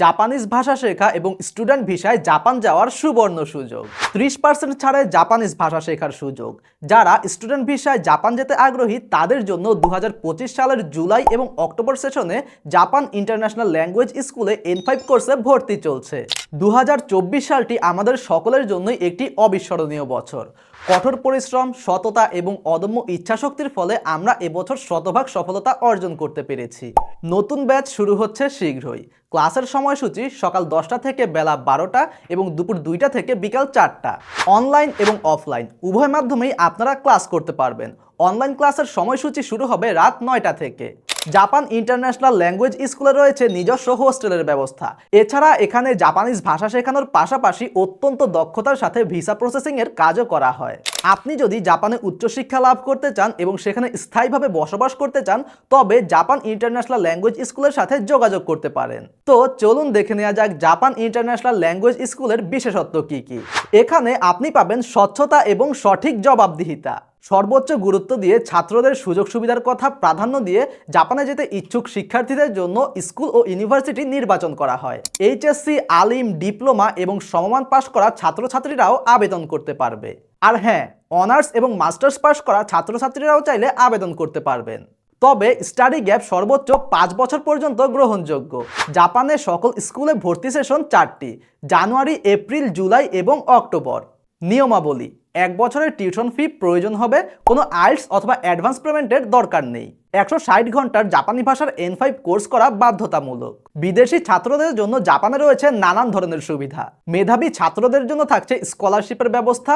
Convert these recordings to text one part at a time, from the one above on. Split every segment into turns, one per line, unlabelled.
Japanese ভাষা শেখা এবং স্টুডেন্ট ভিসায় জাপান যাওয়ার সুবর্ণ সুযোগ। ত্রিশ পার্সেন্ট ছাড়ে জাপানিজ ভাষা শেখার সুযোগ। যারা স্টুডেন্ট ভিসায় জাপান যেতে আগ্রহী, তাদের জন্য দু হাজার পঁচিশ সালের জুলাই এবং অক্টোবর সেশনে জাপান ইন্টারন্যাশনাল ল্যাঙ্গুয়েজ স্কুলে এন ফাইভ কোর্সে ভর্তি চলছে। দু হাজার চব্বিশ সালটি আমাদের সকলের জন্যই একটি অবিস্মরণীয় বছর। কঠোর পরিশ্রম, সততা এবং অদম্য ইচ্ছাশক্তির ফলে আমরা এবছর শতভাগ সফলতা অর্জন করতে পেরেছি। নতুন ব্যাচ শুরু হচ্ছে শীঘ্রই। ক্লাসের সময়সূচি সকাল দশটা থেকে বেলা বারোটা এবং দুপুর দুইটা থেকে বিকাল চারটা। অনলাইন এবং অফলাইন, উভয় মাধ্যমেই আপনারা ক্লাস করতে পারবেন। অনলাইন ক্লাসের সময়সূচি শুরু হবে রাত নয়টা থেকে। জাপান ইন্টারন্যাশনাল ল্যাঙ্গুয়েজ স্কুলে রয়েছে নিজস্ব হোস্টেলের ব্যবস্থা। এছাড়া এখানে জাপানিজ ভাষা শেখানোর পাশাপাশি অত্যন্ত দক্ষতার সাথে ভিসা প্রসেসিং এর কাজও করা হয়। আপনি যদি জাপানে উচ্চশিক্ষা লাভ করতে চান এবং সেখানে স্থায়ীভাবে বসবাস করতে চান, তবে জাপান ইন্টারন্যাশনাল ল্যাঙ্গুয়েজ স্কুলের সাথে যোগাযোগ করতে পারেন। তো চলুন দেখে নেওয়া যাক জাপান ইন্টারন্যাশনাল ল্যাঙ্গুয়েজ স্কুলের বিশেষত্ব কি কি। এখানে আপনি পাবেন স্বচ্ছতা এবং সঠিক জবাবদিহিতা। সর্বোচ্চ গুরুত্ব দিয়ে ছাত্রদের সুযোগ সুবিধার কথা প্রাধান্য দিয়ে জাপানে যেতে ইচ্ছুক শিক্ষার্থীদের জন্য স্কুল ও ইউনিভার্সিটি নির্বাচন করা হয়। এইচএসসি, আলিম, ডিপ্লোমা এবং সমমান পাশ করা ছাত্রছাত্রীরাও আবেদন করতে পারবে। আর হ্যাঁ অনার্স এবং মাস্টার্স পাশ করা ছাত্রছাত্রীরাও চাইলে আবেদন করতে পারবেন। তবে স্টাডি গ্যাপ সর্বোচ্চ পাঁচ বছর পর্যন্ত গ্রহণযোগ্য। জাপানের সকল স্কুলে ভর্তি সেশন চারটি, জানুয়ারি, এপ্রিল, জুলাই এবং অক্টোবর। নিয়মাবলী এক বছরের টিউশন ফি প্রয়োজন হবে, কোনো আইলস অথবা অ্যাডভান্স পেমেন্টের দরকার নেই। একশো ষাট ঘণ্টার জাপানি ভাষার এন ফাইভ কোর্স করা বাধ্যতামূলক। বিদেশি ছাত্রদের জন্য জাপানে রয়েছে নানান ধরনের সুবিধা। মেধাবী ছাত্রদের জন্য থাকছে স্কলারশিপের ব্যবস্থা।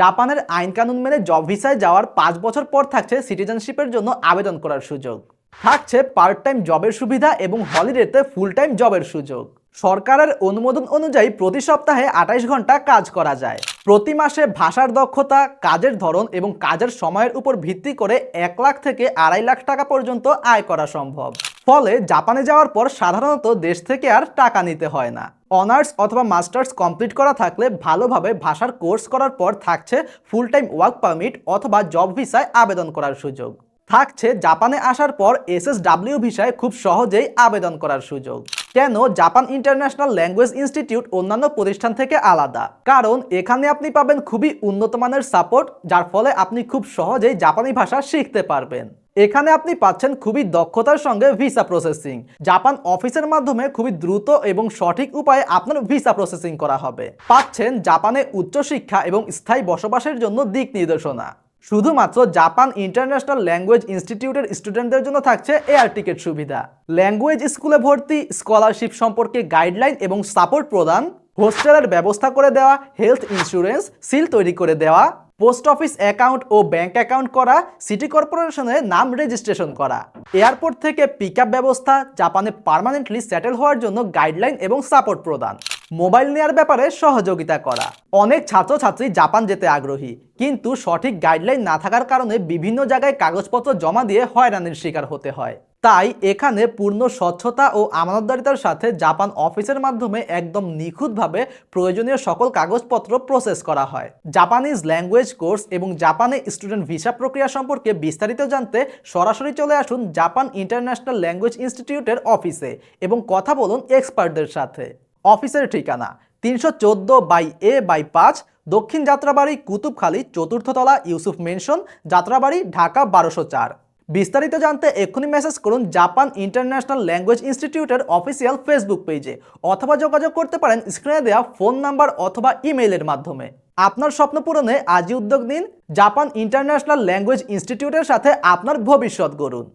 জাপানের আইন কানুন মেনে জব ভিসায় যাওয়ার পাঁচ বছর পর থাকছে সিটিজেনশিপের জন্য আবেদন করার সুযোগ। থাকছে পার্ট টাইম জবের সুবিধা এবং হলিডেতে ফুল টাইম জবের সুযোগ। সরকারের অনুমোদন অনুযায়ী প্রতি সপ্তাহে আঠাইশ ঘণ্টা কাজ করা যায়। প্রতি মাসে ভাষার দক্ষতা, কাজের ধরন এবং কাজের সময়ের উপর ভিত্তি করে এক লাখ থেকে আড়াই লাখ টাকা পর্যন্ত আয় করা সম্ভব। ফলে জাপানে যাওয়ার পর সাধারণত দেশ থেকে আর টাকা নিতে হয় না। অনার্স অথবা মাস্টার্স কমপ্লিট করা থাকলে ভালোভাবে ভাষার কোর্স করার পর থাকছে ফুল টাইম ওয়ার্ক পারমিট অথবা জব ভিসায় আবেদন করার সুযোগ। থাকছে জাপানে আসার পর এসএসডাব্লিউ ভিসায় খুব সহজেই আবেদন করার সুযোগ। কেন জাপান ইন্টারন্যাশনাল ল্যাঙ্গুয়েজ ইনস্টিটিউট অন্যান্য প্রতিষ্ঠান থেকে আলাদা? কারণ এখানে আপনি পাবেন খুবই উন্নত মানের সাপোর্ট, যার ফলে আপনি খুব সহজেই জাপানি ভাষা শিখতে পারবেন। এখানে আপনি পাচ্ছেন খুবই দক্ষতার সঙ্গে ভিসা প্রসেসিং। জাপান অফিসের মাধ্যমে খুবই দ্রুত এবং সঠিক উপায়ে আপনার ভিসা প্রসেসিং করা হবে। পাচ্ছেন জাপানে উচ্চশিক্ষা এবং স্থায়ী বসবাসের জন্য দিক নির্দেশনা। শুধুমাত্র জাপান ইন্টারন্যাশনাল ল্যাঙ্গুয়েজ ইনস্টিটিউটের স্টুডেন্টদের জন্য থাকছে এয়ার টিকিট সুবিধা। ল্যাঙ্গুয়েজ স্কুলে ভর্তি স্কলারশিপ সম্পর্কে গাইডলাইন এবং সাপোর্ট প্রদান হোস্টেলের ব্যবস্থা করে দেওয়া হেলথ ইন্স্যুরেন্স সিল তৈরি করে দেওয়া পোস্ট অফিস অ্যাকাউন্ট ও ব্যাংক অ্যাকাউন্ট করা সিটি কর্পোরেশনে নাম রেজিস্ট্রেশন করা। এয়ারপোর্ট থেকে পিক ব্যবস্থা জাপানে পার্মানেন্টলি সেটেল হওয়ার জন্য গাইডলাইন এবং সাপোর্ট প্রদান। মোবাইল নেয়ার ব্যাপারে সহযোগিতা করা। অনেক ছাত্রছাত্রী জাপান যেতে আগ্রহী, কিন্তু সঠিক গাইডলাইন না থাকার কারণে বিভিন্ন জায়গায় কাগজপত্র জমা দিয়ে হয়রানির শিকার হতে হয়। তাই এখানে পূর্ণ স্বচ্ছতা ও আমানতদারিতার সাথে জাপান অফিসের মাধ্যমে একদম নিখুঁতভাবে প্রয়োজনীয় সকল কাগজপত্র প্রসেস করা হয়। জাপানিজ ল্যাঙ্গুয়েজ কোর্স এবং জাপানে স্টুডেন্ট ভিসা প্রক্রিয়া সম্পর্কে বিস্তারিত জানতে সরাসরি চলে আসুন জাপান ইন্টারন্যাশনাল ল্যাঙ্গুয়েজ ইনস্টিটিউটের অফিসে এবং কথা বলুন এক্সপার্টদের সাথে। অফিসের ঠিকানা তিনশো চোদ্দ বাই এ বাই পাঁচ দক্ষিণ যাত্রাবাড়ি কুতুবখালী চতুর্থতলা ইউসুফ মেনশন, যাত্রাবাড়ি ঢাকা বারোশো চার। বিস্তারিত জানতে এক্ষুনি মেসেজ করুন জাপান ইন্টারন্যাশনাল ল্যাঙ্গুয়েজ ইনস্টিটিউটের অফিসিয়াল ফেসবুক পেজে অথবা যোগাযোগ করতে পারেন স্ক্রিনে দেওয়া ফোন নাম্বার অথবা ইমেইলের মাধ্যমে। আপনার স্বপ্ন পূরণে আজই উদ্যোগ নিন জাপান ইন্টারন্যাশনাল ল্যাঙ্গুয়েজ ইনস্টিটিউটের সাথে আপনার ভবিষ্যৎ গড়ুন।